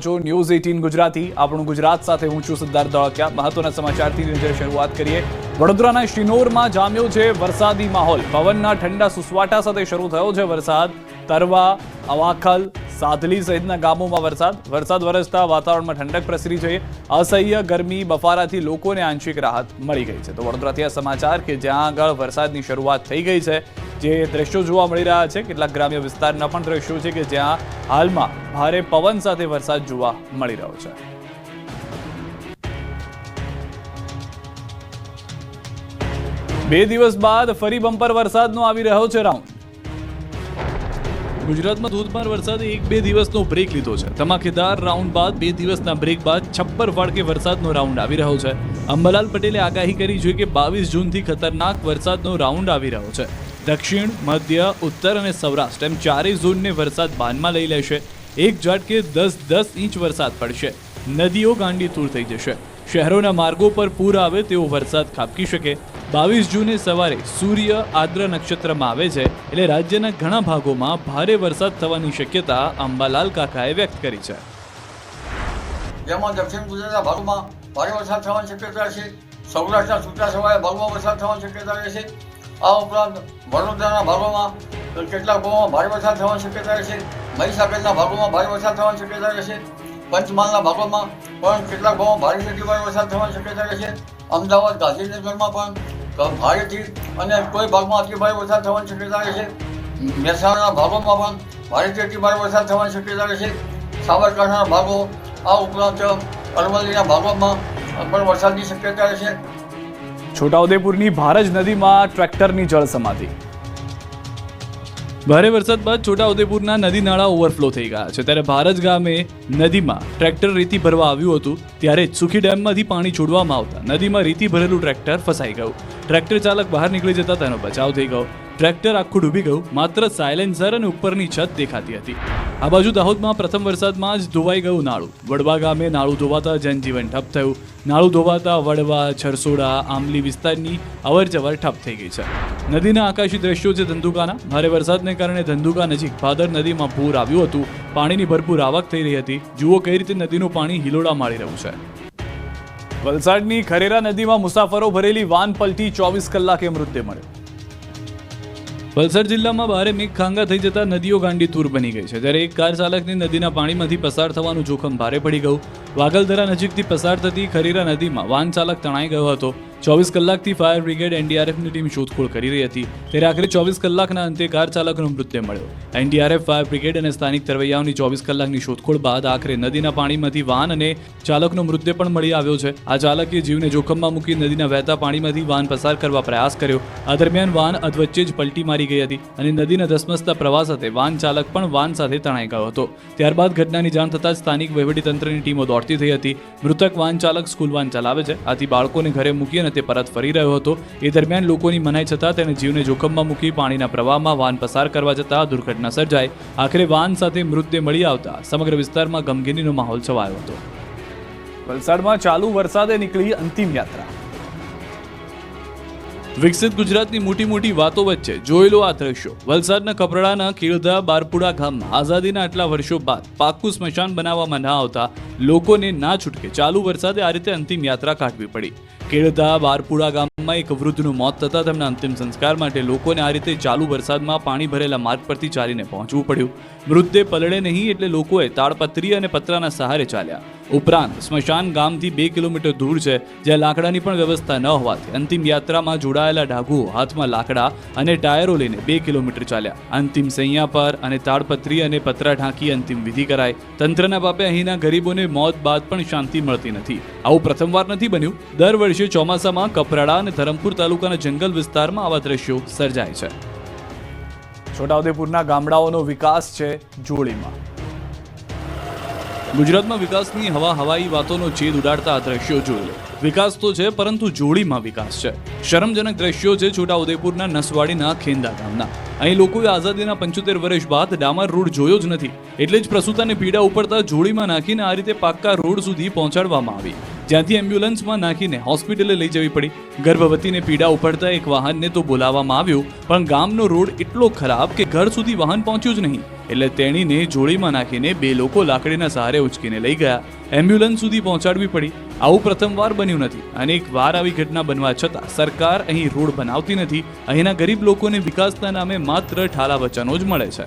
છો news eighteen Gujarati. આપણું ગુજરાત સાથે હું છું સિદ્ધાર્થ ધોળકિયા. મહત્વના સમાચારથી નજર શરૂઆત કરીએ. વડોદરાના શિનોરમાં જામ્યો છે વરસાદી માહોલ. પવનના ઠંડા સુસવાટા સાથે શરૂ થયો છે વરસાદ. તરવા, અવાખલ સાધલી સહિતના ગામોમાં વરસાદ. વરસાદ વરસતા વાતાવરણમાં ઠંડક પ્રસરી છે. અસહ્ય ગરમી, બફારાથી લોકોને આંશિક રાહત મળી ગઈ છે. તો વડોદરાથી આ સમાચાર કે જ્યાં આગળ વરસાદની શરૂઆત થઈ ગઈ છે, જે દ્રશ્યો જોવા મળી રહ્યા છે, કેટલાક ગ્રામ્ય વિસ્તારના પણ દ્રશ્યો છે કે જ્યાં હાલમાં ભારે પવન સાથે વરસાદ જોવા મળી રહ્યો છે. બે દિવસ બાદ ફરી બમ્પર વરસાદનો આવી રહ્યો છે રાઉન્ડ. ગુજરાતમાં ધોધમાર વરસાદે એક બે દિવસનો બ્રેક લીધો છે. ધમાકેદાર રાઉન્ડ બાદ બે દિવસના બ્રેક બાદ છપ્પર ફાળકે વરસાદનો રાઉન્ડ આવી રહ્યો છે. અંબાલાલ પટેલે આગાહી કરી છે કે બાવીસ જૂનથી ખતરનાક વરસાદનો રાઉન્ડ આવી રહ્યો છે. દક્ષિણ, મધ્ય, ઉત્તર અને સૌરાષ્ટ્ર એમ ચારેય ઝોનને વરસાદ બાનમાં લઈ લેશે. એક ઝાટકે દસ દસ ઇંચ વરસાદ પડશે. નદીઓ ગાંડી તૂર થઈ જશે. શહેરોના માર્ગો પર પૂર આવે તેવો વરસાદ ખાબકી શકે. બાવીસ જૂને સવારે સૂર્ય આદ્ર નક્ષત્રમાં આવે છે એટલે રાજ્યના ઘણા ભાગોમાં ભારે વરસાદ થવાની શક્યતા અંબાલાલ કાકાએ વ્યક્ત કરી છે. જેમાં દક્ષિણ ગુજરાતના ભાગમાં ભારે વરસાદ થવાની શક્યતા છે. સૌરાષ્ટ્રના છૂટા છવાયા ભાગમાં વરસાદ થવાની શક્યતા રહેશે આ ઉપરાંત વડોદરાના ભાગોમાં કેટલાક ભાગોમાં ભારે વરસાદ થવાની શક્યતા રહેશે મહીસાગરના ભાગોમાં ભારે વરસાદ થવાની શક્યતા રહેશે પંચમહાલના ભાગોમાં પણ કેટલાક ભાગોમાં ભારે ભારે વરસાદ થવાની શક્યતા રહેશે અમદાવાદ, ગાંધીનગરમાં પણ ભારેથી અને કોઈ ભાગમાં અતિ ભારે વરસાદ થવાની શક્યતા રહેશે મહેસાણાના ભાગોમાં પણ ભારેથી અતિ ભારે વરસાદ થવાની શક્યતા રહેશે સાબરકાંઠાના ભાગો, આ ઉપરાંત અરવલ્લીના ભાગોમાં પણ વરસાદની શક્યતા રહેશે છોટાઉદેપુરની ભારજ નદીમાં ટ્રેક્ટરની જળ સમાધિ ભારે વરસાદ બાદ છોટાઉદેપુરના નદી નાળા ઓવરફ્લો થઈ ગયા છે. ત્યારે ભારત ગામે નદીમાં ટ્રેક્ટર રેતી ભરવા આવ્યું હતું, ત્યારે સુખી ડેમમાંથી પાણી છોડવામાં આવતા નદીમાં રેતી ભરેલું ટ્રેક્ટર ફસાઈ ગયું. ટ્રેક્ટર ચાલક બહાર નીકળી જતા તેનો બચાવ થઈ ગયો. ટ્રેક્ટર આખું ડૂબી ગયું, માત્ર સાયલેન્સર અને ઉપરની છત દેખાતી હતી. આ બાજુ દાહોદમાં પ્રથમ વરસાદમાં જ ધોવાઈ ગયું નાળું. વડવા ગામે નાળું ધોવાતા જનજીવન ઠપ થયું. નાળું ધોવાતા વડવા, છરસોડા, આંબલી વિસ્તારની અવરજવર ઠપ થઈ ગઈ છે. નદીના આકાશી દ્રશ્યો છે ધંધુકાના. ભારે વરસાદને કારણે ધંધુકા નજીક ભાદર નદીમાં પૂર આવ્યું હતું. પાણીની ભરપૂર આવક થઈ રહી હતી. જુઓ કઈ રીતે નદીનું પાણી હિલોડા મારી રહ્યું છે. વલસાડની ખરેરા નદીમાં મુસાફરો ભરેલી વાન પલટી ચોવીસ કલાકે મૃત્યુ મળ્યો. વલસાડ જિલ્લામાં ભારે મેઘખાંગા થઈ જતા નદીઓ ગાંડી તૂર બની ગઈ છે. જ્યારે એક કાર ચાલકને નદીના પાણીમાંથી પસાર થવાનું જોખમ ભારે પડી ગયું. વાગલધરા નજીકથી પસાર થતી ખરીરા નદીમાં વાહન ચાલક તણાઈ ગયો હતો. ચોવીસ કલાકથી ફાયર બ્રિગેડ એનડીઆરએફની ટીમ શોધખોળ કરી રહી હતી. ત્યારે આખરે ચોવીસ કલાકના અંતે કાર ચાલકનો મૃત્યુ મળ્યો. એનડીઆરએફ, ફાયર બ્રિગેડ અને સ્થાનિક તરવૈયાઓની ચોવીસ કલાકની શોધખોળ બાદ આખરે નદીના પાણીમાંથી વાહન અને ચાલકનો મૃત્યુ પણ મળી આવ્યો છે. આ ચાલકે જીવને જોખમમાં મૂકી નદીના વહેતા પાણીમાંથી વાહન પસાર કરવા પ્રયાસ કર્યો. આ દરમિયાન વાહન અધવચ્ચે જ પલટી મારી ગઈ હતી અને નદીના ધસમસતા પ્રવાહ સાથે વાહન ચાલક પણ વાહન સાથે તણાઈ ગયો હતો. ત્યારબાદ ઘટનાની જાણ થતાં સ્થાનિક સ્થાનિક વહીવટીતંત્રની ટીમો દોડતી થઈ હતી. મૃતક વાહન ચાલક સ્કૂલ વાહન ચલાવે છે. આથી બાળકોને ઘરે મૂકી અને તે પરત ફરી રહ્યો હતો. એ દરમિયાન લોકોની મનાઈ છતાં તેને જીવને જોખમમાં મૂકી પાણીના પ્રવાહમાં વાહન પસાર કરવા જતાં દુર્ઘટના સર્જાઈ. આખરે વાહન સાથે મૃતદેહ મળી આવતા સમગ્ર વિસ્તારમાં ગમગીનીનો માહોલ છવાયો હતો. વલસાડમાં ચાલુ વરસાદે નીકળી અંતિમ યાત્રા. વિકસિત ગુજરાતની મોટી મોટી વાતો વચ્ચે જોયેલો આ દ્રશ્યો. વલસાડના કપરાડાના કેળધા બારપુડા ગામમાં આઝાદીના આટલા વર્ષો બાદ પાક્કું સ્મશાન બનાવવામાં ના આવતા લોકોને ના છૂટકે ચાલુ વરસાદે આ રીતે અંતિમ યાત્રા કાઢવી પડી. કેળધા બારપુડા ગામમાં એક વૃદ્ધનું મોત થતાં તેમના અંતિમ સંસ્કાર માટે લોકોને આ રીતે ચાલુ વરસાદમાં પાણી ભરેલા માર્ગ પરથી ચાલીને પહોંચવું પડ્યું. મૃતદેહ પલળે નહીં એટલે લોકોએ તાડપત્રી અને પતરાના સહારે ચાલ્યા. ઉપરાંત સ્મશાન ગામથી બે કિલોમીટર દૂર છે, જ્યાં લાકડાની પણ વ્યવસ્થા ન હોવાથી અંતિમ યાત્રામાં જોડાયેલા ડાઘુઓ હાથમાં લાકડા અને ટાયરો લઈને બે કિલોમીટર ચાલ્યા. અંતિમ સૈયા પર અને તાડપત્રી અને પતરા ઢાંકી અંતિમ વિધિ કરાય તંત્રના બાપે અહીંના ગરીબોને મોત બાદ પણ શાંતિ મળતી નથી. આવું પ્રથમવાર નથી બન્યું. દર વર્ષે ચોમાસામાં કપરાડા અને ધરમપુર તાલુકાના જંગલ વિસ્તારમાં આવા દ્રશ્યો સર્જાય છે. છોટાઉદેપુરના ગામડાઓનો વિકાસ છે જોડીમાં. ગુજરાતમાં વિકાસની હવા હવાઈ વાતોનો છેદ ઉડાડતા આ દ્રશ્યો જોઈ લો વિકાસ તો છે, પરંતુ જોડીમાં વિકાસ છે. શરમજનક દ્રશ્યો છે છોટાઉદેપુરના નસવાડીના ખેંદા ગામના. અહીં લોકોએ આઝાદીના પંચોતેર વર્ષ બાદ ડામર રોડ જોયો જ નથી. એટલે જ પ્રસૂતાને પીડા ઉપડતા જોડીમાં નાખીને આ રીતે પાક્કા રોડ સુધી પહોંચાડવામાં આવી. જ્યાંથી એમ્બ્યુલન્સમાં નાખીને હોસ્પિટલે લઈ જવી પડી. ગર્ભવતીને પીડા ઉપડતા એક વાહનને તો બોલાવવામાં આવ્યું, પણ ગામનો રોડ એટલો ખરાબ કે ઘર સુધી વાહન પહોંચ્યું જ નહીં. એટલે તેણીને જોડીમાં નાખીને બે લોકો લાકડીના સહારે ઉચકીને લઈ ગયા. એમ્બ્યુલન્સ સુધી પહોંચાડવી પડી. આવું પ્રથમવાર બન્યું નથી. અનેક વાર આવી ઘટના બનવા છતાં સરકાર અહીં રોડ બનાવતી નથી. અહીંના ગરીબ લોકોને વિકાસના નામે માત્ર ઠાલા વચનો જ મળે છે.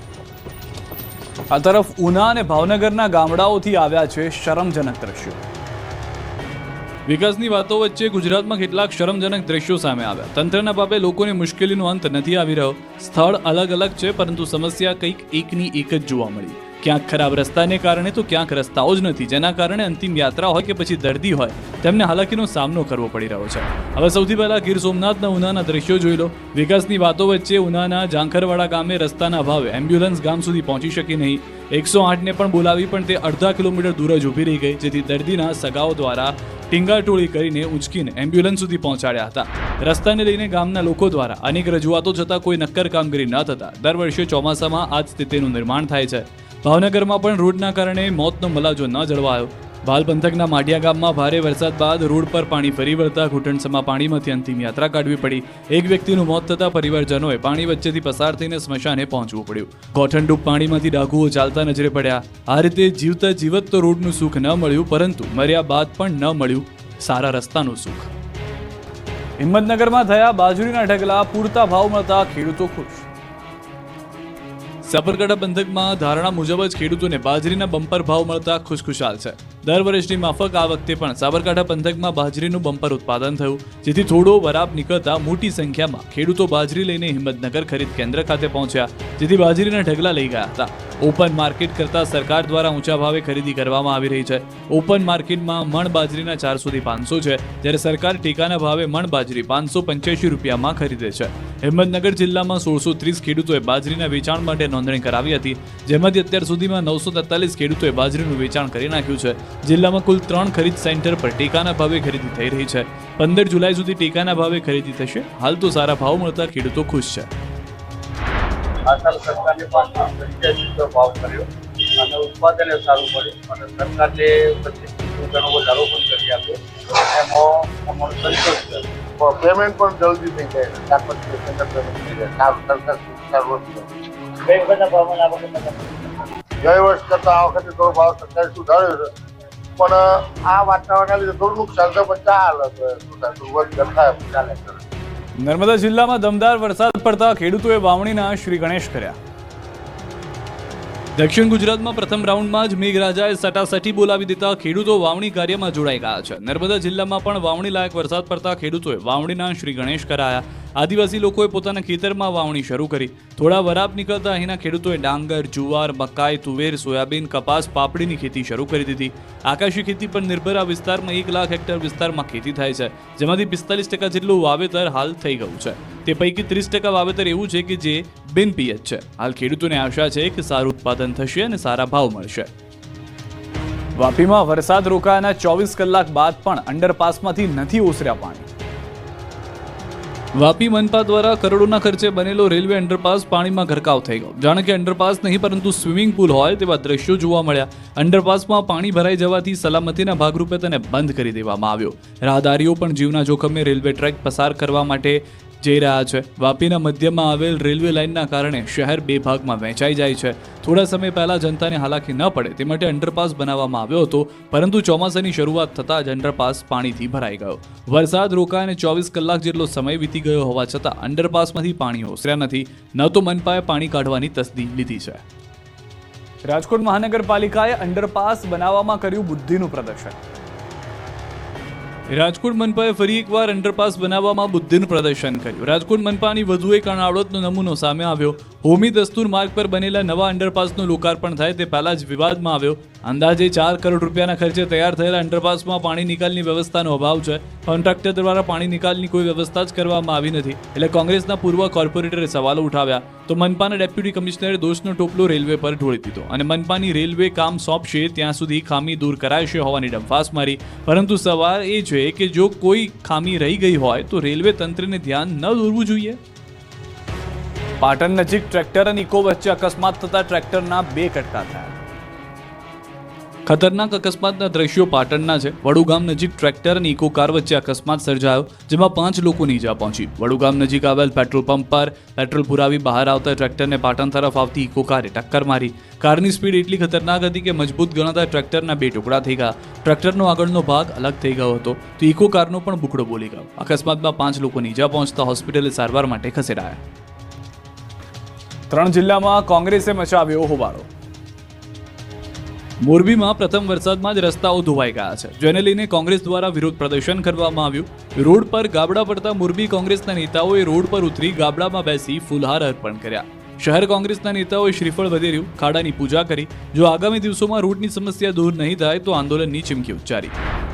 આ તરફ ઉના અને ભાવનગરના ગામડાઓથી આવ્યા છે શરમજનક દ્રશ્યો. વિકાસની વાતો વચ્ચે ગુજરાતમાં કેટલાક શરમજનક દ્રશ્યો સામે આવ્યા. તંત્રના બાબે લોકોની મુશ્કેલીનો અંત નથી આવી રહ્યો. સ્થળ અલગ અલગ છે, પરંતુ સમસ્યા કંઈક એકની એક જ જોવા મળી. ક્યાંક ખરાબ રસ્તાને કારણે તો ક્યાંક રસ્તાઓ જ નથી. જેના કારણે અંતિમ યાત્રા હોય કે પછી દર્દી હોય, તેમને હાલાકીનો સામનો કરવો પડી રહ્યો છે. હવે સૌથી પહેલા ગીર સોમનાથના ઉનાના દ્રશ્યો જોઈ લો. વિકાસની વાતો વચ્ચે ઉનાના ઝાંખરવાડા ગામે રસ્તાના અભાવે એમ્બ્યુલન્સ ગામ સુધી પહોંચી શકી નહીં. એકસો આઠને પણ બોલાવી, પણ તે અડધા કિલોમીટર દૂર જ ઊભી રહી ગઈ, જેથી દર્દીના સગાઓ દ્વારા ટીંગાટોળી કરીને ઉંચકીને એમ્બ્યુલન્સ સુધી પહોંચાડ્યા હતા. રસ્તાને લઈને ગામના લોકો દ્વારા અનેક રજૂઆતો છતાં કોઈ નક્કર કામગીરી ન થતા દર વર્ષે ચોમાસામાં આ સ્થિતિનું નિર્માણ થાય છે. ભાવનગરમાં પણ રોડના કારણે મોતનો મલાજો ન જળવાયો. ભાલ પંથકના માઢિયા ગામમાં ભારે વરસાદ બાદ રોડ પર પાણી ફરી વળતા ઘૂંટણસમાં પાણીમાંથી અંતિમ યાત્રા કાઢવી પડી. એક વ્યક્તિનું મોત થતાં પરિવારજનોએ પાણી વચ્ચેથી પસાર થઈને સ્મશાને પહોંચવું પડ્યું. ગોઠણડૂબ પાણીમાંથી ડાઘુઓ ચાલતા નજરે પડ્યા. આ રીતે જીવતા જીવત તો રોડનું સુખ ન મળ્યું, પરંતુ મર્યા બાદ પણ ન મળ્યું સારા રસ્તાનું સુખ. હિંમતનગરમાં થયા બાજરીના ઢગલા પૂરતા ભાવ મળતા ખેડૂતો ખુશ. સાબરકાંઠા પંથકમાં ધારણા મુજબ જ ખેડૂતોને બાજરીના બમ્પર ભાવ મળતા ખુશખુશાલ છે. દર વર્ષની માફક આ વખતે પણ સાબરકાંઠા પંથકમાં બાજરીનું બમ્પર ઉત્પાદન થયું, જેથી થોડો વરાપ નીકળતા મોટી સંખ્યામાં ખેડૂતો બાજરી લઈને હિંમતનગર ખરીદ કેન્દ્ર ખાતે પહોંચ્યા, જેથી બાજરીના ઢગલા લઈ ગયા હતા. ઓપન માર્કેટ કરતા સરકાર દ્વારા ઊંચા ભાવે ખરીદી કરવામાં આવી રહી છે. ઓપન માર્કેટમાં મણ બાજરીના ચારસોથી પાંચસો છે, જ્યારે સરકાર ટેકાના ભાવે મણ બાજરી પાંચસો પંચ્યાસી રૂપિયામાં ખરીદે છે. હિંમતનગર જિલ્લામાં સોળસો ત્રીસ ખેડૂતોએ બાજરીના વેચાણ માટે નોંધણી કરાવી હતી જેમાંથી અત્યાર સુધીમાં નવસો તેતાલીસ ખેડૂતોએ બાજરીનું વેચાણ કરી નાખ્યું છે. જિલ્લામાં કુલ ત્રણ ખરીદ સેન્ટર પર ટેકાના ભાવે ખરીદી થઈ રહી છે. પંદર જુલાઈ સુધી ટેકાના ભાવે ખરીદી થશે. હાલ તો સારા ભાવ મળતા ખેડૂતો ખુશ છે. સરકારને પંચ્યાસી ભાવ કર્યો અને ઉત્પાદન સારું પડ્યું અને સરકારને પચીસ રૂપિયાનો વધારો પણ કરી આપ્યો. એમાં અમારો સંતોષ છે. પેમેન્ટ પણ જલ્દી થઈ જાય. પેમેન્ટ થઈ જાય. સારું સરકાર બે વખતના ભાવમાં આ વખતે ગઈ વર્ષ કરતાં આ વખતે થોડો ભાવ સરકારે સુધાર્યો છે. પણ આ વાતાવરણના લીધે થોડું નુકસાન છે પણ ચાલે નર્મદા જિલ્લામાં દમદાર વરસાદ પડતા ખેડૂતોએ વાવણીના શ્રી ગણેશ કર્યા. દક્ષિણ ગુજરાતમાં પ્રથમ રાઉન્ડમાં જ મેઘરાજાએ સટાસટી બોલાવી દેતા ખેડૂતો વાવણી કાર્યમાં જોડાઈ ગયા છે. નર્મદા જિલ્લામાં પણ વાવણી લાયક વરસાદ પડતા ખેડૂતોએ વાવણીના શ્રી ગણેશ કરાયા. આદિવાસી લોકોએ પોતાના ખેતરમાં વાવણી શરૂ કરી. થોડા વરાપ નીકળતા અહીંના ખેડૂતોએ ડાંગર, જુવાર, મકાઈ, તુવેર, સોયાબીન, કપાસ, પાપડીની ખેતી શરૂ કરી દીધી. આકાશી ખેતી પર નિર્ભર આ વિસ્તારમાં એક લાખ હેક્ટર વિસ્તારમાં ખેતી થાય છે, જેમાંથી પિસ્તાલીસ ટકા જેટલું વાવેતર હાલ થઈ ગયું છે. તે પૈકી ત્રીસ ટકા વાવેતર એવું છે કે જે બિનપિયત છે. હાલ ખેડૂતોને આશા છે કે સારું ઉત્પાદન થશે અને સારા ભાવ મળશે. વાપીમાં વરસાદ રોકાયાના ચોવીસ કલાક બાદ પણ અંડરપાસમાંથી નથી ઓસર્યા પાણી. વાપી મનપા દ્વારા કરોડોના ખર્ચે બનેલો રેલવે અંડરપાસ પાણીમાં ગરકાવ થઈ ગયો. જાણે કે અંડરપાસ નહીં, પરંતુ સ્વિમિંગ પુલ હોય તેવા દ્રશ્યો જોવા મળ્યા. અંડરપાસમાં પાણી ભરાઈ જવાથી સલામતીના ભાગરૂપે તેને બંધ કરી દેવામાં આવ્યો. રાહદારીઓ પણ જીવના જોખમે રેલવે ટ્રેક પસાર કરવા માટે જઈ રહ્યા છે. વાપીના મધ્યમાં આવેલ રેલવે લાઇનના કારણે શહેર બે ભાગમાં વહેંચાઈ જાય છે. થોડા સમય પહેલા જનતાને હાલાકી ન પડે તે માટે અંડરપાસ બનાવવામાં આવ્યો હતો, પરંતુ ચોમાસાની શરૂઆત થતાં જ અંડરપાસ પાણીથી ભરાઈ ગયો. વરસાદ રોકાઈને ચોવીસ કલાક જેટલો સમય વીતી ગયો હોવા છતાં અંડરપાસમાંથી પાણી ઓસર્યા નથી. ન તો મનપાએ પાણી કાઢવાની તસદી લીધી છે. રાજકોટ મહાનગરપાલિકાએ અંડરપાસ બનાવવામાં કર્યું બુદ્ધિનું પ્રદર્શન. રાજકોટ મનપાએ ફરી એકવાર અંડરપાસ બનાવવામાં બુદ્ધિનું પ્રદર્શન કર્યું. રાજકોટ મનપાની વધુ એક અણાવડતનો નમૂનો સામે આવ્યો. હોમી દસ્તુર માર્ગ પર બનેલા નવા અંડરપાસનું લોકાર્પણ થાય તે પહેલા જ વિવાદમાં આવ્યો. અંદાજે ચાર કરોડ રૂપિયાના ખર્ચે તૈયાર થયેલા અંડરપાસમાં પાણી નિકાલની વ્યવસ્થાનો અભાવ છે. કોન્ટ્રાક્ટર દ્વારા પાણી નિકાલની કોઈ વ્યવસ્થા જ કરવામાં આવી નથી. એટલે કોંગ્રેસના પૂર્વ કોર્પોરેટરે સવાલો ઉઠાવ્યા. તો મનપાના ડેપ્યુટી કમિશનરે દોષનો ટોપલો રેલવે પર ઢોળી દીધો અને મનપાની રેલવે કામ સોંપશે ત્યાં સુધી ખામી દૂર કરાશે હોવાની ડંફાસ મારી. પરંતુ સવાલ એ છે કે જો કોઈ ખામી રહી ગઈ હોય તો રેલવે તંત્રને ધ્યાન ન દોરવું જોઈએ? પાટણ નજીક ટ્રેક્ટર અને ઇકો વચ્ચે અકસ્માત થતા ટ્રેક્ટરના બે કટકા થયા. ખતરનાક અકસ્માતના દ્રશ્યો પાટણના છે. વડુગામ નજીક ટ્રેક્ટર અને ઇકો કાર વચ્ચે અકસ્માત સર્જાયો, જેમાં પાંચ લોકોની ઇજા પહોંચી. વડુગામ નજીક આવેલ પેટ્રોલ પંપ પર પેટ્રોલ પુરાવી બહાર આવતા ટ્રેક્ટરને પાટણ તરફ આવતી ઇકો કારે ટક્કર મારી. કારની સ્પીડ એટલી ખતરનાક હતી કે મજબૂત ગણાતા ટ્રેક્ટરના બે ટુકડા થઈ ગયા. ટ્રેક્ટરનો આગળનો ભાગ અલગ થઈ ગયો હતો. તો ઇકો કારનો પણ બુકડો બોલી ગયો. અકસ્માતમાં પાંચ લોકોની ઇજા પહોંચતા હોસ્પિટલે સારવાર માટે ખસેડાયા. ત્રણ જિલ્લામાં કોંગ્રેસે મચાવ્યો હોબાળો. મોરબીમાં પ્રથમ વરસાદમાં જ રસ્તાઓ ધોવાઈ ગયા છે. જેને લઈને કોંગ્રેસ દ્વારા વિરોધ પ્રદર્શન કરવામાં આવ્યું. રોડ પર ગાબડા પડતા મોરબી કોંગ્રેસના નેતાઓએ રોડ પર ઉતરી ગાબડામાં બેસી ફૂલહાર અર્પણ કર્યા. શહેર કોંગ્રેસના નેતાઓએ શ્રીફળ વધેર્યું, ખાડાની પૂજા કરી. જો આગામી દિવસોમાં રોડની સમસ્યા દૂર નહીં થાય તો આંદોલનની ચીમકી ઉચ્ચારી.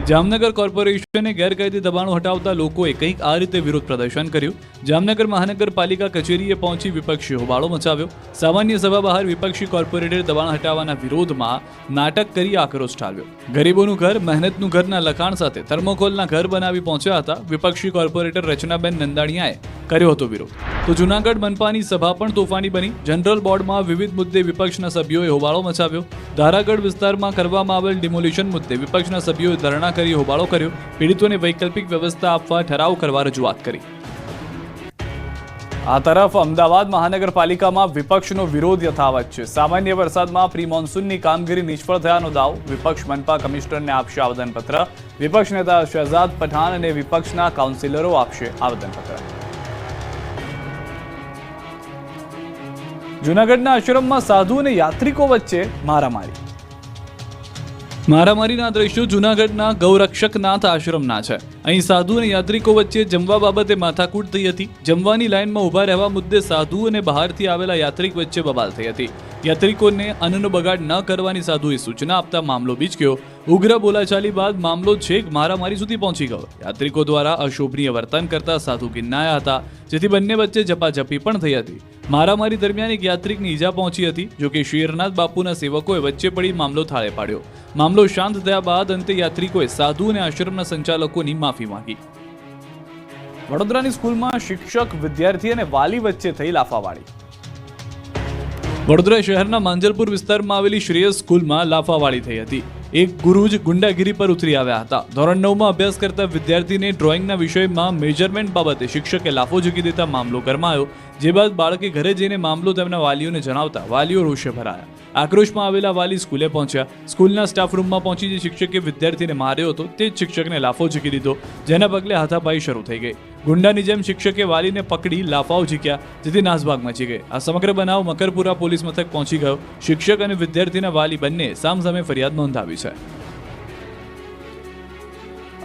જામનગર કોર્પોરેશને ગેરકાયદે દબાણો હટાવતા લોકોએ કંઈક આ રીતે વિરોધ પ્રદર્શન કર્યું. જામનગર મહાનગરપાલિકા કચેરીએ પહોંચી વિપક્ષી હોબાળો મચાવ્યો. સામાન્ય સભા બહાર વિપક્ષી કોર્પોરેટર દબાણ હટાવવાના વિરોધમાં નાટક કરી આક્રોશ ઠાલવ્યો. ગરીબોનું ઘર, મહેનતનું ઘરના લખાણ સાથે થર્મોકોલના ઘર બનાવી પહોંચ્યા હતા. વિપક્ષી કોર્પોરેટર રચનાબેન નંદાણીયાએ કર્યો હતો વિરોધ. તો જૂનાગઢ મનપાની સભા પણ તોફાની બની. જનરલ બોર્ડમાં વિવિધ મુદ્દે વિપક્ષના સભ્યોએ હોબાળો મચાવ્યો. ધારાગઢ વિસ્તારમાં કરવામાં આવેલ ડિમોલિશન મુદ્દે વિપક્ષના સભ્યોએ ધરણા કરી, હોબાળો કર્યો. પીડિતોને વૈકલ્પિક વ્યવસ્થા આપવા ઠરાવ કરવા રજૂઆત કરી. આ તરફ અમદાવાદ મહાનગરપાલિકામાં વિપક્ષનો વિરોધ યથાવત છે. સામાન્ય વરસાદમાં પ્રી મોન્સૂનની કામગીરી નિષ્ફળ થયાનો દાવ વિપક્ષ મનપા કમિશનરને આપશે આવેદનપત્ર. વિપક્ષ નેતા શહેજાદ પઠાણ અને વિપક્ષના કાઉન્સિલરો આપશે આવેદનપત્ર. જૂનાગઢના આશ્રમમાં સાધુ અને યાત્રિકો વચ્ચે મારામારી. મારામારીના દ્રશ્યો જૂનાગઢના ગૌરક્ષકનાથ આશ્રમના છે. અહીં સાધુ અને યાત્રિકો વચ્ચે જમવા બાબતે માથાકૂટ થઈ હતી. જમવાની લાઇનમાં ઊભા રહેવા મુદ્દે સાધુ અને બહારથી આવેલા યાત્રિક વચ્ચે બબાલ થઈ હતી. યાત્રિકોને અન્નનો બગાડ ન કરવાની સાધુએ સૂચના આપતા મામલો બીચક્યો. ઉગ્ર બોલાચાલી બાદ મામલો છેક મારામારી સુધી પહોંચી ગયો. યાત્રિકો દ્વારા અશોભનીય વર્તન કરતા સાધુ ગિન્નાયા હતા, જેથી બંને વચ્ચે ઝપાઝપી પણ થઈ હતી. મારામારી દરમિયાન એક યાત્રિકની ઈજા પહોંચી હતી જોકે શેરનાથ બાપુના સેવકોએ વચ્ચે પડી મામલો થાળે પાડ્યો. મામલો શાંત થયા બાદ અંતે યાત્રિકોએ સાધુ અને આશ્રમના સંચાલકોની માફી માંગી. વડોદરાની સ્કૂલમાં શિક્ષક, વિદ્યાર્થી અને વાલી વચ્ચે થઈ લાફાવાળી. વડોદરા શહેરના માંજલપુર વિસ્તારમાં આવેલી શ્રેયસ સ્કૂલમાં લાફાવાળી થઈ હતી. એક ગુરુ જ ગુંડાગીરી પર ઉતરી આવ્યા હતા. ધોરણ નવમાં અભ્યાસ કરતા વિદ્યાર્થીને ડ્રોઈંગના વિષયમાં મેજરમેન્ટ બાબતે શિક્ષકે લાફો ઝૂકી દેતા મામલો ગરમાયો, જે બાદ બાળકે ઘરે જઈને મામલો તેમના વાલીઓને જણાવતા વાલીઓ રોષે ભરાયા. આક્રોશમાં આવેલા વાલી સ્કૂલે પહોંચ્યા. સ્કૂલના સ્ટાફ રૂમમાં પહોંચી જે શિક્ષકે વિદ્યાર્થીને માર્યો હતો, તે જ શિક્ષકને લાફો ઝૂકી દીધો, જેના પગલે હાથાપાઈ શરૂ થઈ ગઈ. ગુંડાની જેમ શિક્ષકે વાલીને પકડી લાફાઓ ઝીક્યા, જેથી નાસભાગ મચી ગઈ. આ સમગ્ર બનાવ મકરપુરા પોલીસ મથક પહોંચી ગયો. શિક્ષક અને વિદ્યાર્થીના વાલી બંને સામસામે ફરિયાદ નોંધાવી છે.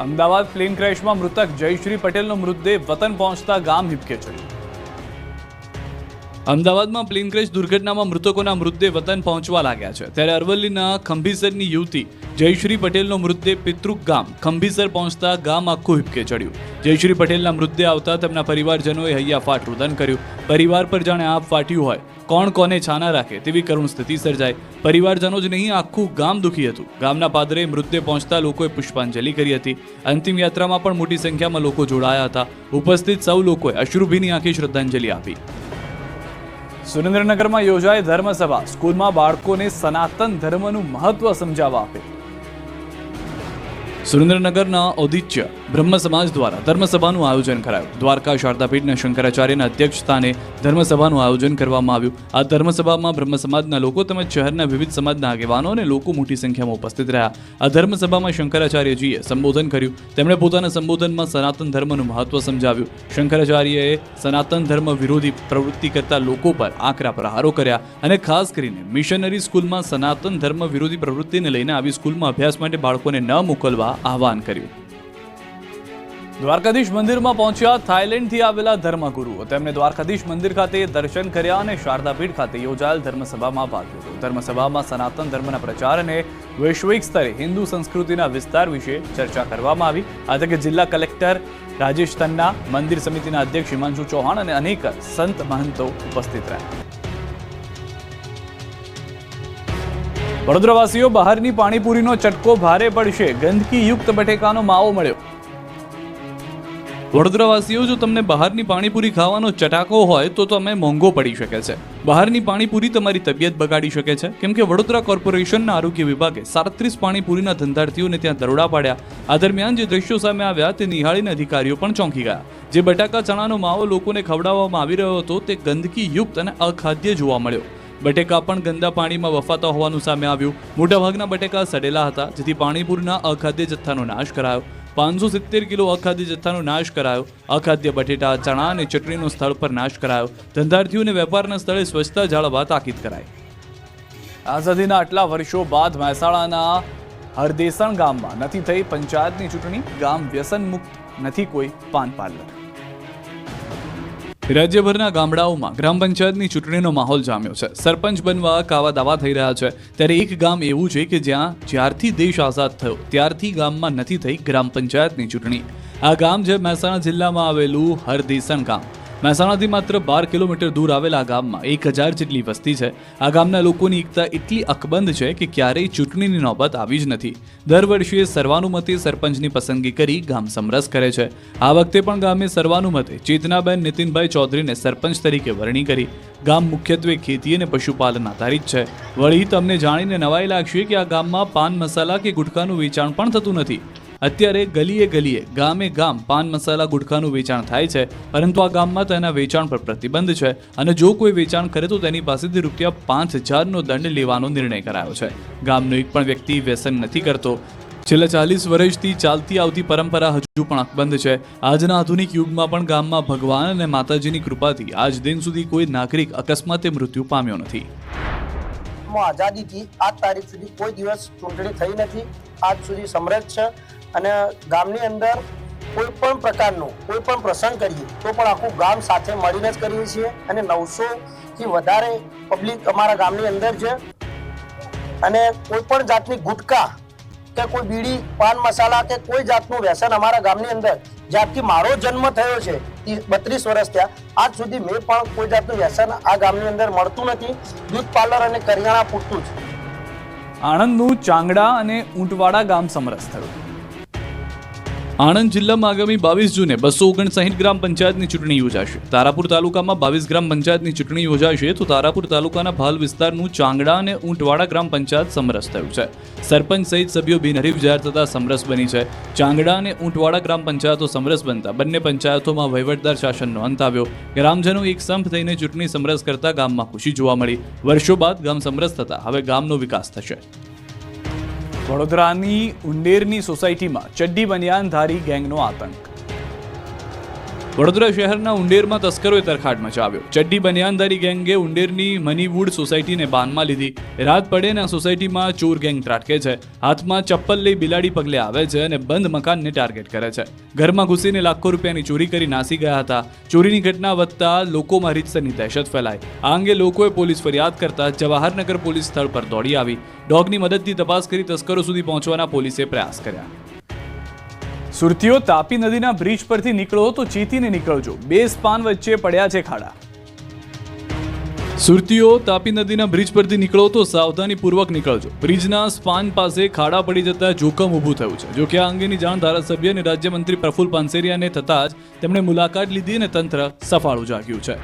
અમદાવાદ પ્લેન ક્રેશમાં મૃતક જયશ્રી પટેલનો મૃતદેહ વતન પહોંચતા ગામ હિપકે ચડ્યું અમદાવાદમાં પ્લેન ક્રેશ દુર્ઘટનામાં મૃતકોના મૃતદેહ વતન પહોંચવા લાગ્યા છે. ત્યારે અરવલ્લીના ખંભીસરની યુવતી જયશ્રી પટેલનો મૃતદેહ પિતૃક ગામ ખંભીસર પહોંચતા ગામ આખું હિપકે ચડ્યું. જયશ્રી પટેલના મૃતદેહ આવતા તેમના પરિવારજનોએ હૈયાફાટ રુદન કર્યું. પરિવાર પર જાણે આપ ફાટ્યું હોય. કોણ કોને છાના રાખે તેવી કરુણ સ્થિતિ સર્જાઈ. પરિવારજનો જ નહીં, આખું ગામ દુખી હતું. ગામના પાદરે મૃતદેહ પહોંચતા લોકોએ પુષ્પાંજલિ કરી હતી. અંતિમ યાત્રામાં પણ મોટી સંખ્યામાં લોકો જોડાયા હતા. ઉપસ્થિત સૌ લોકોએ અશ્રુભીની આંખે શ્રદ્ધાંજલિ આપી. સુરેન્દ્રનગરમાં યોજાઈ ધર્મસભા. સ્કૂલમાં બાળકોને સનાતન ધર્મનું મહત્વ સમજાવવા આપે સુરેન્દ્રનગરના ઔદિત્ય બ્રહ્મ સમાજ દ્વારા ધર્મસભાનું આયોજન કરાયું. દ્વારકા શારદાપીઠના શંકરાચાર્યના અધ્યક્ષ સ્થાને ધર્મસભાનું આયોજન કરવામાં આવ્યું. આ ધર્મસભામાં બ્રહ્મ સમાજના લોકો તેમજ શહેરના વિવિધ સમાજના આગેવાનો અને લોકો મોટી સંખ્યામાં ઉપસ્થિત રહ્યા. આ ધર્મસભામાં શંકરાચાર્યજીએ સંબોધન કર્યું. તેમણે પોતાના સંબોધનમાં સનાતન ધર્મનું મહત્વ સમજાવ્યું. શંકરાચાર્યએ સનાતન ધર્મ વિરોધી પ્રવૃત્તિ કરતા લોકો પર આકરા પ્રહારો કર્યા અને ખાસ કરીને મિશનરી સ્કૂલમાં સનાતન ધર્મ વિરોધી પ્રવૃત્તિને લઈને આવી સ્કૂલમાં અભ્યાસ માટે બાળકોને ન મોકલવા આહવાન કર્યું. દ્વારકાધીશ મંદિરમાં પહોંચ્યા થાઇલેન્ડથી આવેલા ધર્મગુરુઓ તેમણે દ્વારકાધીશ મંદિર ખાતે દર્શન કર્યા અને શારદાપીઠ ખાતે યોજાયેલ ધર્મસભામાં ભાગ લીધો. ધર્મસભામાં સનાતન ધર્મના પ્રચાર અને વૈશ્વિક સ્તરે હિન્દુ સંસ્કૃતિના વિસ્તાર વિશે ચર્ચા કરવામાં આવી. આ તકે જિલ્લા કલેક્ટર રાજેશ તન્ના, મંદિર સમિતિના અધ્યક્ષ હિમાંશુ ચૌહાણ અને અનેક સંત મહંતો ઉપસ્થિત રહ્યા. વડોદરાવાસીઓ, બહારની પાણીપુરીનો ચટકો ભારે પડશે. ગંદકીયુક્ત બટેકાનો માવો મળ્યો. વડોદરાવાસીઓ, જો તમને બહારની પાણીપુરી ખાવાનો ચટાકો હોય, તો તમે મોંઘો પડી શકે છે. બહારની પાણીપુરી તમારી તબિયત બગાડી શકે છે. કેમ કે વડોદરા કોર્પોરેશનના આરોગ્ય વિભાગે સાડત્રીસ પાણીપુરીના ધંધાર્થીઓને ત્યાં દરોડા પાડ્યા. આ દરમિયાન જે દ્રશ્યો સામે આવ્યા, તે નિહાળીને અધિકારીઓ પણ ચોંકી ગયા. જે બટાકા, ચણાનો માવો લોકોને ખવડાવવામાં આવી રહ્યો હતો, તે ગંદકીયુક્ત અને અખાદ્ય જોવા મળ્યો. બટેકા પણ ગંદા પાણીમાં વફાતા હોવાનું સામે આવ્યું. મોટાભાગના બટેકા સડેલા હતા, જેથી પાણીપુરીના અખાદ્ય જથ્થાનો નાશ કરાયો. પાંચસો સિત્તેર કિલો અખાદ્ય જથ્થાનો નાશ કરાયો. અખાદ્ય બટેટા, ચણા અને ચટણીનો સ્થળ પર નાશ કરાયો. ધંધાર્થીઓને વેપારના સ્થળે સ્વચ્છતા જાળવવા તાકીદ કરાઈ. આઝાદીના આટલા વર્ષો બાદ મહેસાણાના હરદેસણ ગામમાં નથી થઈ પંચાયતની ચૂંટણી. ગામ વ્યસન મુક્ત નથી, કોઈ પાન પાર્લર રાજ્યભરના ગામડાઓમાં ગ્રામ પંચાયતની ચૂંટણીનો માહોલ જામ્યો છે. સરપંચ બનવા કાવા દાવા થઈ રહ્યા છે. ત્યારે એક ગામ એવું છે કે જ્યાં જ્યારથી દેશ આઝાદ થયો, ત્યારથી ગામમાં નથી થઈ ગ્રામ પંચાયતની ચૂંટણી. આ ગામ છે મહેસાણા જિલ્લામાં આવેલું હરદેસણ ગામ. મહેસાણાથી માત્ર બાર કિલોમીટર દૂર આવેલા આ ગામમાં એક હજાર જેટલી વસ્તી છે. આ ગામના લોકોની એકતા એટલી અકબંધ છે કે ક્યારેય ચૂંટણીની નોબત આવી જ નથી. દર વર્ષે સર્વાનુમતે સરપંચની પસંદગી કરી ગામ સમરસ કરે છે. આ વખતે પણ ગામે સર્વાનુમતે ચેતનાબેન નીતિનભાઈ ચૌધરીને સરપંચ તરીકે વરણી કરી. ગામ મુખ્યત્વે ખેતી અને પશુપાલન આધારિત છે. વળી તમને જાણીને નવાઈ લાગશે કે આ ગામમાં પાન મસાલા કે ગુટખાનું વેચાણ પણ થતું નથી. અત્યારે ગલીએ ગલીએ, ગામે ગામ પાન મસાલા ગુટખાનું વેચાણ થાય છે, પરંતુ આ ગામમાં તેના વેચાણ પર પ્રતિબંધ છે અને જો કોઈ વેચાણ કરે તો તેની પાસેથી રૂપિયા પાંચ હજારનો દંડ લેવાનો નિર્ણય કરાયો છે. ગામનો એક પણ વ્યક્તિ વ્યસન નથી કરતો. છેલ્લા ચાલીસ વર્ષથી ચાલતી આવતી પરંપરા હજુ પણ અકબંધ છે. આજના આધુનિક યુગમાં પણ ગામમાં ભગવાન અને માતાજીની કૃપાથી આજ દિન સુધી કોઈ નાગરિક અકસ્માતે મૃત્યુ પામ્યો નથી. આઝાદીથી આજ તારીખ સુધી કોઈ દિવસ ચૂંટણી થઈ નથી. આજ સુધી સમરસ છે. અને ગામની અંદર કોઈ પણ પ્રકારનો, કોઈ પણ પ્રસંગ કરીએ, તો પણ આખું ગામ સાથે મળીને જ કરીએ છીએ. અને નવસો થી વધારે પબ્લિક અમારા ગામની અંદર છે. અને કોઈ પણ જાતની ગુટકા કે કોઈ બીડી, પાન મસાલા કે કોઈ જાતનું વ્યસન અમારા ગામની અંદર, જ્યારથી મારો જન્મ થયો છે બત્રીસ વર્ષ થયા, આજ સુધી મેં પણ કોઈ જાતનું વ્યસન આ ગામની અંદર મળતું નથી. દૂધ પાર્લર અને કરિયાણા પૂરતું જ. આણંદનું ચાંગડા અને ઊંટવાડા ગામ સમરસ થયું. આણંદ જિલ્લામાં આગામી બાવીસ જૂને બસો ઓગણસાઠ ગ્રામ પંચાયતની ચૂંટણી યોજાશે. તારાપુર તાલુકામાં બાવીસ ગ્રામ પંચાયતની ચૂંટણી યોજાશે તો તારાપુર તાલુકાના ભાલ વિસ્તારનું ચાંગડા અને ઊંટવાડા ગ્રામ પંચાયત સમરસ થયું છે. સરપંચ સહિત સભ્યો બિનહરીફ જાહેર થતા સમરસ બની છે. ચાંગડા અને ઊંટવાડા ગ્રામ પંચાયતો સમરસ બનતા બંને પંચાયતોમાં વહીવટદાર શાસનનો અંત આવ્યો. ગ્રામજનો એક સંપ થઈને ચૂંટણી સમરસ કરતા ગામમાં ખુશી જોવા મળી. વર્ષો બાદ ગામ સમરસ થતા હવે ગામનો વિકાસ થશે. વડોદરાની ઉંડેરની સોસાયટીમાં ચડ્ડી બનિયાનધારી ગેંગનો આતંક. વડોદરા શહેરના ઉંડેરમાં તસ્કરોએ તરખાટ મચાવ્યો. ચડ્ડી બનિયાનદારી ગેંગે ઉંડેરની મનીવુડ સોસાયટીને બાનમાં લીધી. રાત પડે ને સોસાયટીમાં ચોર ગેંગ ત્રાટકે છે. હાથમાં ચપ્પલ લઈ બિલાડી પગલે આવે છે અને બંધ મકાનને ટાર્ગેટ કરે છે. ઘરમાં ઘૂસીને લાખો રૂપિયાની ચોરી કરી નાસી ગયા હતા. ચોરીની ઘટના વધતા લોકોમાં રીતસરની દહેશત ફેલાઈ. આ અંગે લોકોએ પોલીસ ફરિયાદ કરતા જવાહરનગર પોલીસ સ્થળ પર દોડી આવી. ડોગની મદદથી તપાસ કરી તસ્કરો સુધી પહોંચવાના પોલીસે પ્રયાસ કર્યા. સુરતીઓ તાપી નદીના બ્રિજ પરથી નીકળો તો ચીતીને નીકળજો. બે સ્પાન વચ્ચે પડ્યા છે ખાડા. સુરતીઓ તાપી નદીના બ્રિજ પરથી નીકળો તો સાવધાનીપૂર્વક નીકળજો. બ્રિજના સ્પાન પાસે ખાડા પડી જતા જોખમ ઊભું થયું છે. જોકે આ અંગેની જાણ ધારાસભ્ય અને રાજ્યમંત્રી પ્રફુલ પાનસેરિયાને થતાં જ તેમણે મુલાકાત લીધી અને તંત્ર સફાળું જાગ્યું છે.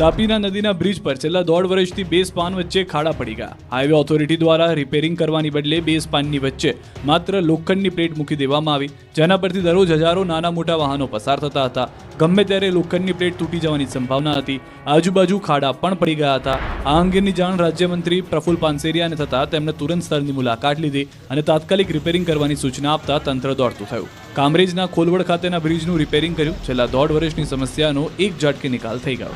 તાપીના નદીના બ્રિજ પર છેલ્લા દોઢ વર્ષથી બે સ્પાન વચ્ચે ખાડા પડી ગયા. હાઈવે ઓથોરિટી દ્વારા રિપેરિંગ કરવાની બદલે બે સ્પાનની વચ્ચે માત્ર લોખંડની પ્લેટ મૂકી દેવામાં આવી, જેના પરથી દરરોજ હજારો નાના મોટા વાહનો પસાર થતા હતા. ગમે ત્યારે લોખંડની પ્લેટ તૂટી જવાની સંભાવના હતી, આજુબાજુ ખાડા પણ પડી ગયા હતા. આ અંગેની જાણ રાજ્યમંત્રી પ્રફુલ પાનસેરિયાને થતાં તેમણે તુરંત સ્થળની મુલાકાત લીધી અને તાત્કાલિક રિપેરિંગ કરવાની સૂચના આપતા તંત્ર દોડતું થયું. કામરેજના ખોલવડ ખાતેના બ્રિજનું રિપેરિંગ કર્યું. છેલ્લા દોઢ વર્ષની સમસ્યાનો એક ઝાટકે નિકાલ થઈ ગયો.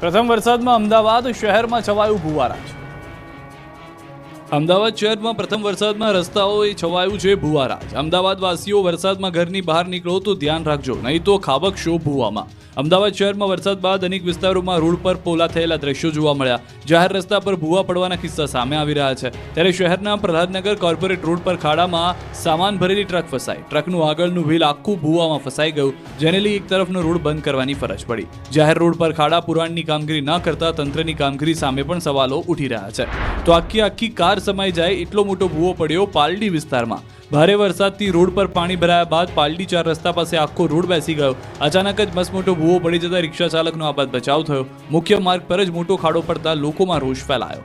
પ્રથમ વરસાદમાં અમદાવાદ શહેરમાં છવાયું ભુવારાજ. અમદાવાદ શહેરમાં પ્રથમ વરસાદમાં રસ્તાઓએ છવાયું છે ભુવારાજ. અમદાવાદવાસીઓ વરસાદમાં ઘરની બહાર નીકળો તો ધ્યાન રાખજો, નહીં તો ખાબકશો ભુવામાં. અમદાવાદ શહેરમાં વરસાદ બાદ અનેક વિસ્તારોમાં રોડ પર પોલા થયેલા દ્રશ્યો જોવા મળ્યા. જાહેર રસ્તા પર ભૂવા પડવાના કિસ્સા સામે આવી રહ્યા છે. ત્યારે શહેરના પ્રહલાદનગર કોર્પોરેટ રોડ પર ખાડામાં સામાન ભરેલી ટ્રક ફસાઈ. ટ્રકનું આગળનું વ્હીલ આખું ભૂવામાં ફસાઈ ગયું, જેને લઈ એક તરફનો રોડ બંધ કરવાની ફરજ પડી. જાહેર રોડ પર ખાડા, પુરાણની કામગીરી ન કરતા તંત્રની કામગીરી સામે પણ સવાલો ઉઠી રહ્યા છે. તો આખી આખી કાર સમાઈ જાય એટલો મોટો ભૂવો પડ્યો પાલડી વિસ્તારમાં. ભારે વરસાદથી રોડ પર પાણી ભરાયા બાદ પાલડી ચાર રસ્તા પાસે આખો રોડ બેસી ગયો. અચાનક જ મસમોટો ભૂવો પડી જતા રિક્ષા ચાલકનો આબાદ બચાવ થયો. મુખ્ય માર્ગ પર જ મોટો ખાડો પડતા લોકોમાં રોષ ફેલાયો.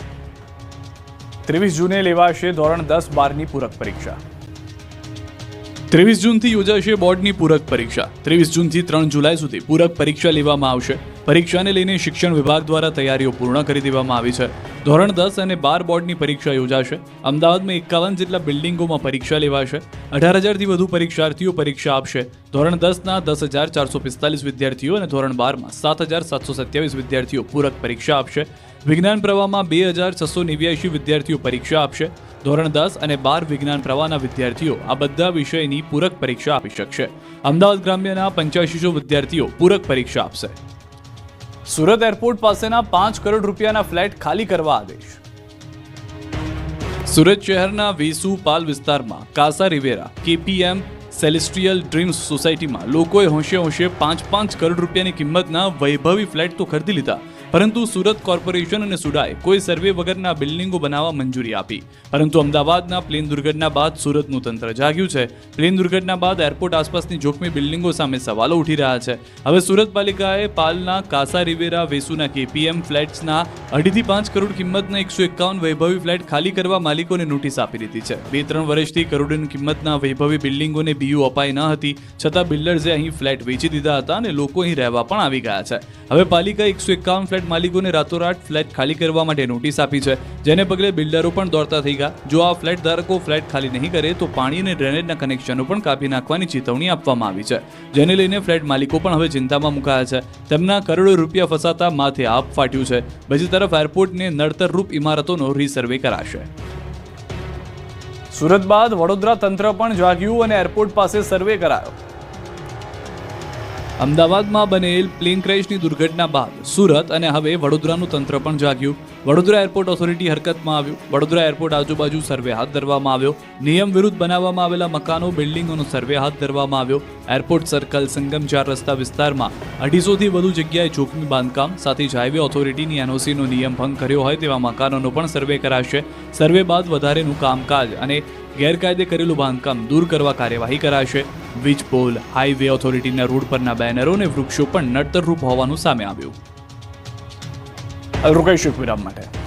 ત્રેવીસ જૂને લેવાશે ધોરણ દસ બારની પૂરક પરીક્ષા. ત્રેવીસ જૂનથી યોજાશે બોર્ડની પૂરક પરીક્ષા. ત્રેવીસ જૂનથી ત્રણ જુલાઈ સુધી પૂરક પરીક્ષા લેવામાં આવશે. પરીક્ષાને લઈને શિક્ષણ વિભાગ દ્વારા તૈયારીઓ પૂર્ણ કરી દેવામાં આવી છે. ધોરણ દસ અને બાર બોર્ડની પરીક્ષા યોજાશે. અમદાવાદમાં એકાવન જેટલા બિલ્ડિંગોમાં પરીક્ષા લેવાશે. અઢાર હજારથી વધુ પરીક્ષાર્થીઓ પરીક્ષા આપશે. ધોરણ દસના દસ હજાર ચારસો પિસ્તાલીસ વિદ્યાર્થીઓ અને ધોરણ બારમાં સાત હજાર સાતસો સત્યાવીસ વિદ્યાર્થીઓ પૂરક પરીક્ષા આપશે. વિજ્ઞાન પ્રવાહમાં બે હજાર છસો નેવ્યાસી વિદ્યાર્થીઓ પરીક્ષા આપશે. ધોરણ દસ અને બાર વિજ્ઞાન પ્રવાહના વિદ્યાર્થીઓ આ બધા વિષયની પૂરક પરીક્ષા આપી શકશે. અમદાવાદ ગ્રામ્યના પંચ્યાસીસો વિદ્યાર્થીઓ પૂરક પરીક્ષા આપશે. સુરત એરપોર્ટ પાસેના પાંચ કરોડ રૂપિયાના ફ્લેટ ખાલી કરવા આદેશ. સુરત શહેરના વેસુ પાલ વિસ્તારમાં કાસા રિવેરા કેપીએમ સેલેસ્ટ્રિયલ ડ્રીમ્સ સોસાયટીમાં લોકોએ હોંશે હોંશે પાંચ પાંચ કરોડ રૂપિયાની કિંમતના વૈભવી ફ્લેટ તો ખરીદી લીધા. પરંતુ સુરત કોર્પોરેશન અને સુડાએ કોઈ સર્વે વગરના બિલ્ડિંગો બનાવવા મંજૂરી આપી. પરંતુ અમદાવાદના પ્લેન દુર્ઘટના બાદ સુરતનું તંત્ર જાગ્યું છે. પ્લેન દુર્ઘટના બાદ એરપોર્ટ આસપાસની જોખમી બિલ્ડિંગો સામે સવાલો ઉઠી રહ્યા છે. હવે સુરત પાલિકાએ પાલના, કાસા રિવેરા, વેસુના કેપીએમ ફ્લેટ્સના અઢીથી પાંચ કરોડ કિંમતના એકસો એકાવન વૈભવી ફ્લેટ ખાલી કરવા માલિકોને નોટિસ આપી દીધી છે. બે ત્રણ વર્ષથી કરોડોની કિંમતના વૈભવી બિલ્ડિંગોને બીયુ અપાઈ ન હતી, છતાં બિલ્ડર્સે અહીં ફ્લેટ વેચી દીધા હતા અને લોકો અહીં રહેવા પણ આવી ગયા છે. હવે પાલિકા એકસો એકાવન ફ્લેટ માલિકોને રાતોરાત ફ્લેટ ખાલી કરવા માટે નોટિસ આપી છે, જેને પગલે બિલ્ડરો પણ દોડતા થઈ ગયા. જો આ ફ્લેટ ધારકો ફ્લેટ ખાલી નહીં કરે, તો પાણી અને ડ્રેનેજના કનેક્શનો પણ કાપી નાખવાની ચેતવણી આપવામાં આવી છે. જેને લઈને ફ્લેટ માલિકો પણ હવે ચિંતામાં મુકાયા છે. તેમના કરોડો રૂપિયા ફસાતા માથે આપ ફાટ્યું છે. બીજી તરફ એરપોર્ટને નડતરરૂપ ઇમારતોનો રીસર્વે કરાશે. સુરત બાદ વડોદરા તંત્ર પણ જાગ્યું અને એરપોર્ટ પાસે સર્વે કરાયો. અમદાવાદમાં બનેલ પ્લેન ક્રેશની દુર્ઘટના બાદ સુરત અને હવે વડોદરાનું તંત્ર પણ જાગ્યું. વડોદરા એરપોર્ટ ઓથોરિટી હરકતમાં આવ્યું. વડોદરા એરપોર્ટ આજુબાજુ સર્વે હાથ ધરવામાં આવ્યો. નિયમ વિરુદ્ધ બનાવવામાં આવેલા મકાનો, બિલ્ડિંગોનો સર્વે હાથ ધરવામાં આવ્યો. એરપોર્ટ સર્કલ સંગમ ચાર રસ્તા વિસ્તારમાં અઢીસોથી વધુ જગ્યાએ જોખમી બાંધકામ, સાથે જ હાઈવે ઓથોરિટીની એનઓસીનો નિયમ ભંગ કર્યો હોય તેવા મકાનોનો પણ સર્વે કરાશે. સર્વે બાદ વધારેનું કામકાજ અને ગેરકાયદે કરેલું બાંધકામ દૂર કરવા કાર્યવાહી કરાશે. વીજ પોલ હાઈવે ઓથોરિટીના રોડ પરના બેનરો અને વૃક્ષો પણ નડતરરૂપ હોવાનું સામે આવ્યું. રોકાઈશું એક વિરામ માટે.